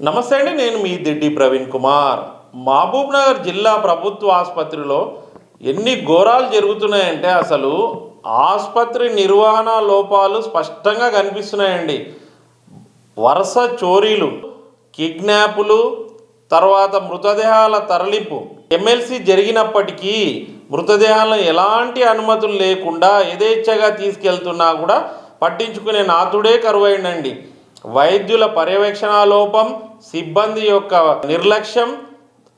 నమస్తే అండి నేను మీ దిడ్డి ప్రవీణ్ కుమార్. మహబూబ్ నగర్ జిల్లా ప్రభుత్వ ఆసుపత్రిలో ఎన్ని ఘోరాలు జరుగుతున్నాయంటే అసలు ఆసుపత్రి నిర్వహణ లోపాలు స్పష్టంగా కనిపిస్తున్నాయండి. వరుస చోరీలు కిడ్నాపులు తర్వాత మృతదేహాల తరలింపు. ఎమ్మెల్సీ జరిగినప్పటికీ మృతదేహాలను ఎలాంటి అనుమతులు లేకుండా యథేచ్ఛగా తీసుకెళ్తున్నా కూడా పట్టించుకునే నాతుడే కరువైండండి. వైద్యుల పర్యవేక్షణ లోపం సిబ్బంది యొక్క నిర్లక్ష్యం.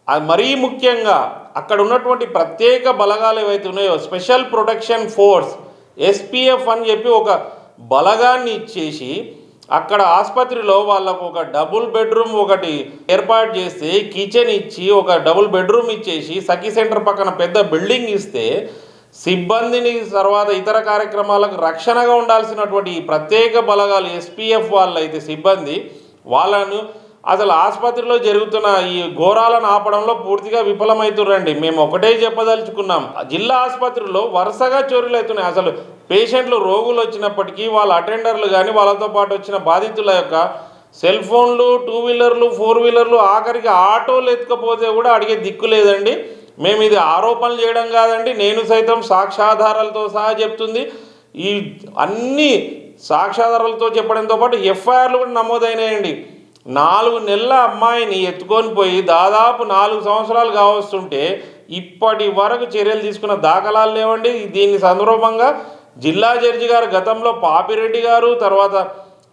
అది మరీ ముఖ్యంగా అక్కడ ఉన్నటువంటి ప్రత్యేక బలగాలు ఏవైతే ఉన్నాయో స్పెషల్ ప్రొటెక్షన్ ఫోర్స్ ఎస్పీఎఫ్ అని చెప్పి ఒక బలగాన్ని ఇచ్చేసి అక్కడ ఆసుపత్రిలో వాళ్ళకు ఒక డబుల్ బెడ్రూమ్ ఒకటి ఏర్పాటు చేసి కిచెన్ ఇచ్చి ఒక డబుల్ బెడ్రూమ్ ఇచ్చేసి సఖీ సెంటర్ పక్కన పెద్ద బిల్డింగ్ ఇస్తే సిబ్బందిని తర్వాత ఇతర కార్యక్రమాలకు రక్షణగా ఉండాల్సినటువంటి ప్రత్యేక బలగాలు ఎస్పీఎఫ్ వాళ్ళు అయితే సిబ్బంది వాళ్ళను అసలు ఆసుపత్రిలో జరుగుతున్న ఈ ఘోరాలను ఆపడంలో పూర్తిగా విఫలమవుతుర్రండి మేము ఒకటే చెప్పదలుచుకున్నాం. జిల్లా ఆసుపత్రిలో వరుసగా చోరీలు అవుతున్నాయి అసలు పేషెంట్లు రోగులు వచ్చినప్పటికీ వాళ్ళ అటెండర్లు కానీ వాళ్ళతో పాటు వచ్చిన బాధితుల యొక్క సెల్ ఫోన్లు టూ వీలర్లు ఫోర్ వీలర్లు ఆఖరికి ఆటోలు ఎత్తుకపోతే కూడా అడిగే దిక్కు లేదండి. మేము ఇది ఆరోపణలు చేయడం కాదండి. నేను సైతం సాక్ష్యాధారాలతో సహా చెప్తుంది. ఈ అన్ని సాక్ష్యాధారాలతో చెప్పడంతో పాటు ఎఫ్ఐఆర్లు కూడా నమోదైనాయండి. నాలుగు నెలల అమ్మాయిని ఎత్తుకొని పోయి దాదాపు నాలుగు సంవత్సరాలు కావస్తుంటే ఇప్పటి వరకు చర్యలు తీసుకున్న దాఖలాలు లేవండి. దీని సందర్భంగా జిల్లా జడ్జి గారు గతంలో పాపిరెడ్డి గారు తర్వాత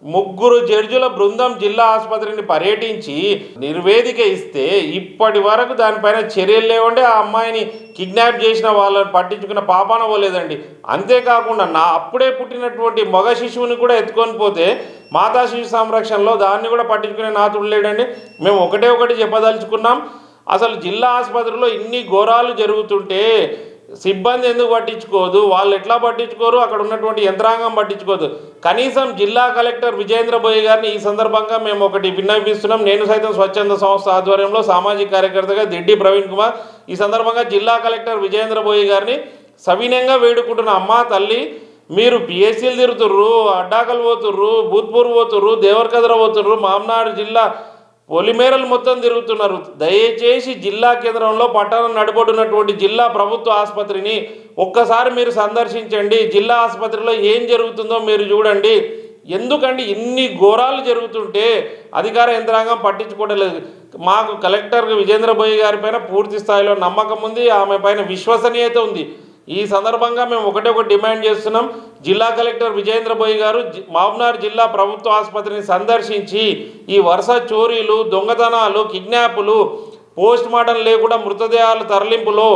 ముగ్గురు జడ్జుల బృందం జిల్లా ఆసుపత్రిని పర్యటించి నిర్వేదిక ఇస్తే ఇప్పటి వరకు దానిపైన చర్యలు లేవండి. ఆ అమ్మాయిని కిడ్నాప్ చేసిన వాళ్ళని పట్టించుకున్న పాపాన పోలేదండి. అంతేకాకుండా నా అప్పుడే పుట్టినటువంటి మగ శిశువుని కూడా ఎత్తుకొని పోతే మాతా శిశు సంరక్షణలో దాన్ని కూడా పట్టించుకునే నాతుడు లేడండి. మేము ఒకటే ఒకటి చెప్పదలుచుకున్నాం. అసలు జిల్లా ఆసుపత్రిలో ఇన్ని ఘోరాలు జరుగుతుంటే సిబ్బంది ఎందుకు పట్టించుకోదు? వాళ్ళు ఎట్లా పట్టించుకోరు? అక్కడ ఉన్నటువంటి యంత్రాంగం పట్టించుకోదు. కనీసం జిల్లా కలెక్టర్ విజేంద్ర బోయ్ గారిని ఈ సందర్భంగా మేము ఒకటి విన్నవిస్తున్నాం. నేను సైతం స్వచ్ఛంద సంస్థ ఆధ్వర్యంలో సామాజిక కార్యకర్తగా దిడ్డి ప్రవీణ్ కుమార్. ఈ సందర్భంగా జిల్లా కలెక్టర్ విజేంద్ర బోయ్ గారిని సవినయంగా వేడుకుంటున్న అమ్మ తల్లి మీరు పిఎస్సీలు తిరుగుతుర్రు అడ్డాకలు పోతుర్రు భూత్పూర్ పోతుర్రు దేవరకద్ర పోతుర్రు మామనాడు జిల్లా పొలిమేరలు మొత్తం తిరుగుతున్నారు. దయచేసి జిల్లా కేంద్రంలో పట్టణం నడబడున్నటువంటి జిల్లా ప్రభుత్వ ఆసుపత్రిని ఒక్కసారి మీరు సందర్శించండి. జిల్లా ఆసుపత్రిలో ఏం జరుగుతుందో మీరు చూడండి. ఎందుకండి ఇన్ని ఘోరాలు జరుగుతుంటే అధికార యంత్రాంగం పట్టించుకోవడం లేదు. మాకు కలెక్టర్ విజేంద్రబోయి గారి పైన పూర్తి స్థాయిలో నమ్మకం ఉంది. ఆమె పైన విశ్వసనీయత ఉంది. ఈ సందర్భంగా మేము ఒకటే ఒకటి డిమాండ్ చేస్తున్నాం. జిల్లా కలెక్టర్ విజయేంద్రబోయ్ గారు మామ్నార్ జిల్లా ప్రభుత్వ ఆసుపత్రిని సందర్శించి ఈ వరుస చోరీలు దొంగతనాలు కిడ్నాపులు పోస్ట్ మార్టం లేకుండా మృతదేహాల తరలింపులో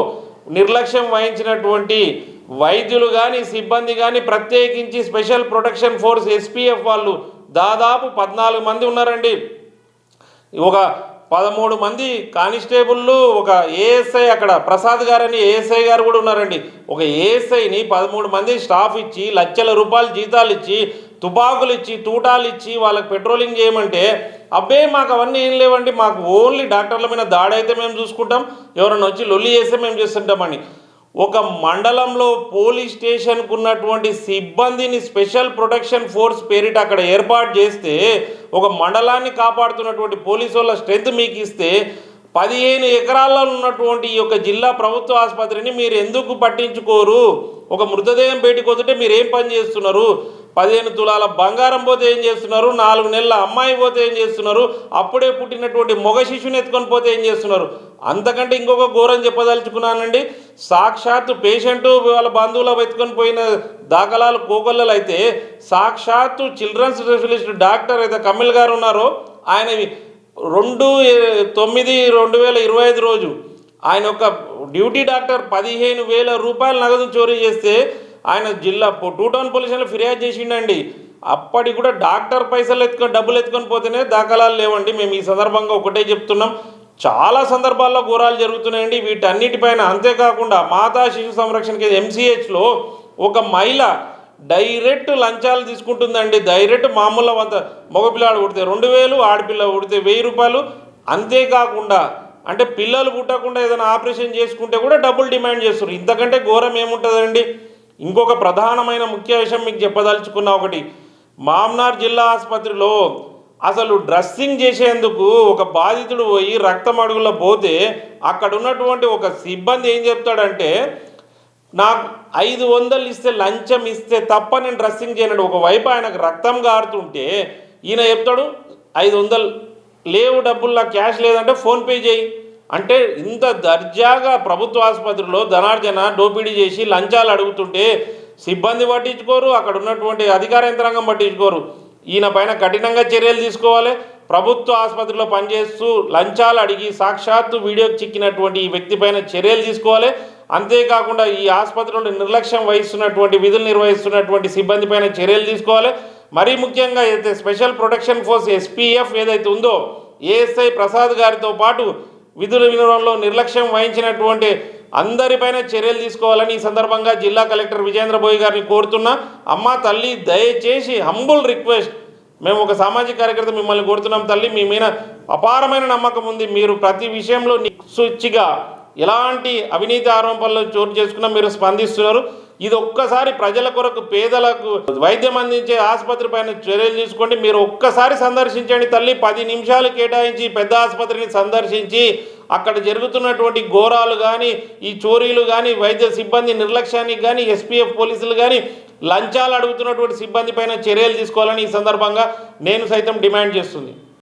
నిర్లక్ష్యం వహించినటువంటి వైద్యులు కానీ సిబ్బంది కానీ ప్రత్యేకించి స్పెషల్ ప్రొటెక్షన్ ఫోర్స్ ఎస్పీఎఫ్ వాళ్ళు దాదాపు పద్నాలుగు మంది ఉన్నారండి. ఒక పదమూడు మంది కానిస్టేబుళ్ళు ఒక ఏఎస్ఐ అక్కడ ప్రసాద్ గారని ఏఎస్ఐ గారు కూడా ఉన్నారండి. ఒక ఏఎస్ఐని పదమూడు మంది స్టాఫ్ ఇచ్చి లక్షల రూపాయలు జీతాలు ఇచ్చి తుపాకులు ఇచ్చి తూటాలు ఇచ్చి వాళ్ళకి పెట్రోలింగ్ చేయమంటే అబ్బే మాకు అవన్నీ ఏం లేవండి మాకు ఓన్లీ డాక్టర్ల మీద దాడి అయితే మేము చూసుకుంటాం ఎవరైనా వచ్చి లొల్లి చేస్తే మేము చేస్తుంటామని ఒక మండలంలో పోలీస్ స్టేషన్కు ఉన్నటువంటి సిబ్బందిని స్పెషల్ ప్రొటెక్షన్ ఫోర్స్ పేరిట అక్కడ ఏర్పాటు చేస్తే ఒక మండలాన్ని కాపాడుతున్నటువంటి పోలీసు వాళ్ళ స్ట్రెంత్ మీకు ఇస్తే పదిహేను ఎకరాల్లో ఉన్నటువంటి ఈ యొక్క జిల్లా ప్రభుత్వ ఆసుపత్రిని మీరు ఎందుకు పట్టించుకోరు? ఒక మృతదేహం బయటికి వస్తుంటే మీరు ఏం పని చేస్తున్నారు? పదిహేను తులాల బంగారం పోతే ఏం చేస్తున్నారు? నాలుగు నెలల అమ్మాయి పోతే ఏం చేస్తున్నారు? అప్పుడే పుట్టినటువంటి మొగ శిశువుని ఎత్తుకొని పోతే ఏం చేస్తున్నారు? అంతకంటే ఇంకొక ఘోరం చెప్పదలుచుకున్నానండి. సాక్షాత్తు పేషెంటు వాళ్ళ బంధువులు వెతుకొని పోయిన దాఖలాలు కోకొల్లలు అయితే సాక్షాత్తు చిల్డ్రన్స్ స్పెషలిస్ట్ డాక్టర్ అయితే కమిల్ గారు ఉన్నారో ఆయన రెండు తొమ్మిది రెండు వేల ఇరవై ఐదు రోజు ఆయన ఒక డ్యూటీ డాక్టర్ పదిహేను వేల రూపాయలు నగదు చోరీ చేస్తే ఆయన జిల్లా టూ టౌన్ పోలీసులు ఫిర్యాదు చేసిండండి. అప్పటికి కూడా డాక్టర్ పైసలు ఎత్తుకొని డబ్బులు ఎత్తుకొని పోతేనే దాఖలాలు లేవండి. మేము ఈ సందర్భంగా ఒకటే చెప్తున్నాం. చాలా సందర్భాల్లో ఘోరాలు జరుగుతున్నాయండి. వీటన్నిటిపైన అంతేకాకుండా మాతా శిశు సంరక్షణకి ఎంసీహెచ్లో ఒక మహిళ డైరెక్ట్ లంచాలు తీసుకుంటుందండి. డైరెక్ట్ మామూలు వంత మగపిల్లాడు పుడితే రెండు వేలు ఆడపిల్ల పుడితే వెయ్యి రూపాయలు. అంతేకాకుండా అంటే పిల్లలు పుట్టకుండా ఏదైనా ఆపరేషన్ చేసుకుంటే కూడా డబ్బులు డిమాండ్ చేస్తారు ఇంతకంటే ఘోరం ఏముంటుందండి? ఇంకొక ప్రధానమైన ముఖ్య విషయం మీకు చెప్పదలుచుకున్న ఒకటి. మామ్నార్ జిల్లా ఆసుపత్రిలో అసలు డ్రెస్సింగ్ చేసేందుకు ఒక బాధితుడు పోయి రక్తం అడుగులో పోతే అక్కడ ఉన్నటువంటి ఒక సిబ్బంది ఏం చెప్తాడంటే నాకు ఐదు వందలు ఇస్తే లంచం ఇస్తే తప్ప నేను డ్రెస్సింగ్ చేయనడు. ఒకవైపు ఆయనకు రక్తం గారుతుంటే ఈయన చెప్తాడు ఐదు వందలు లేవు డబ్బులు నాకు క్యాష్ లేదంటే ఫోన్పే చేయి. అంటే ఇంత దర్జాగా ప్రభుత్వ ఆసుపత్రిలో ధనార్జన డోపిడీ చేసి లంచాలు అడుగుతుంటే సిబ్బంది పట్టించుకోరు అక్కడ ఉన్నటువంటి అధికార యంత్రాంగం పట్టించుకోరు. ఈయన పైన కఠినంగా చర్యలు తీసుకోవాలి. ప్రభుత్వ ఆసుపత్రిలో పనిచేస్తూ లంచాలు అడిగి సాక్షాత్తు వీడియోకి చిక్కినటువంటి ఈ వ్యక్తి పైన చర్యలు తీసుకోవాలి. అంతేకాకుండా ఈ ఆసుపత్రిలో నిర్లక్ష్యం వహిస్తున్నటువంటి విధులు నిర్వహిస్తున్నటువంటి సిబ్బంది పైన చర్యలు తీసుకోవాలి. మరీ ముఖ్యంగా అయితే స్పెషల్ ప్రొటెక్షన్ ఫోర్స్ ఎస్పీఎఫ్ ఏదైతే ఉందో ఏఎస్ఐ ప్రసాద్ గారితో పాటు విధుల వినియోగంలో నిర్లక్ష్యం వహించినటువంటి అందరిపైన చర్యలు తీసుకోవాలని ఈ సందర్భంగా జిల్లా కలెక్టర్ విజేంద్ర బోయ్ గారిని కోరుతున్నా. అమ్మ తల్లి దయచేసి హంబుల్ రిక్వెస్ట్ మేము ఒక సామాజిక కార్యకర్త మిమ్మల్ని కోరుతున్నాం తల్లి. మీ మీద అపారమైన నమ్మకం ఉంది. మీరు ప్రతి విషయంలో నిస్సుచ్చిగా ఎలాంటి అవినీతి ఆరోపణలు చోటు చేసుకున్నా మీరు స్పందిస్తున్నారు. ఇది ఒక్కసారి ప్రజల కొరకు పేదలకు వైద్యం అందించే ఆసుపత్రి పైన చర్యలు తీసుకోండి. మీరు ఒక్కసారి సందర్శించండి తల్లి. పది నిమిషాలు కేటాయించి పెద్ద ఆసుపత్రిని సందర్శించి అక్కడ జరుగుతున్నటువంటి ఘోరాలు కానీ ఈ చోరీలు కానీ వైద్య సిబ్బంది నిర్లక్ష్యానికి కానీ ఎస్పీఎఫ్ పోలీసులు కానీ లంచాలు అడుగుతున్నటువంటి సిబ్బంది పైన చర్యలు తీసుకోవాలని ఈ సందర్భంగా నేను సైతం డిమాండ్ చేస్తుంది.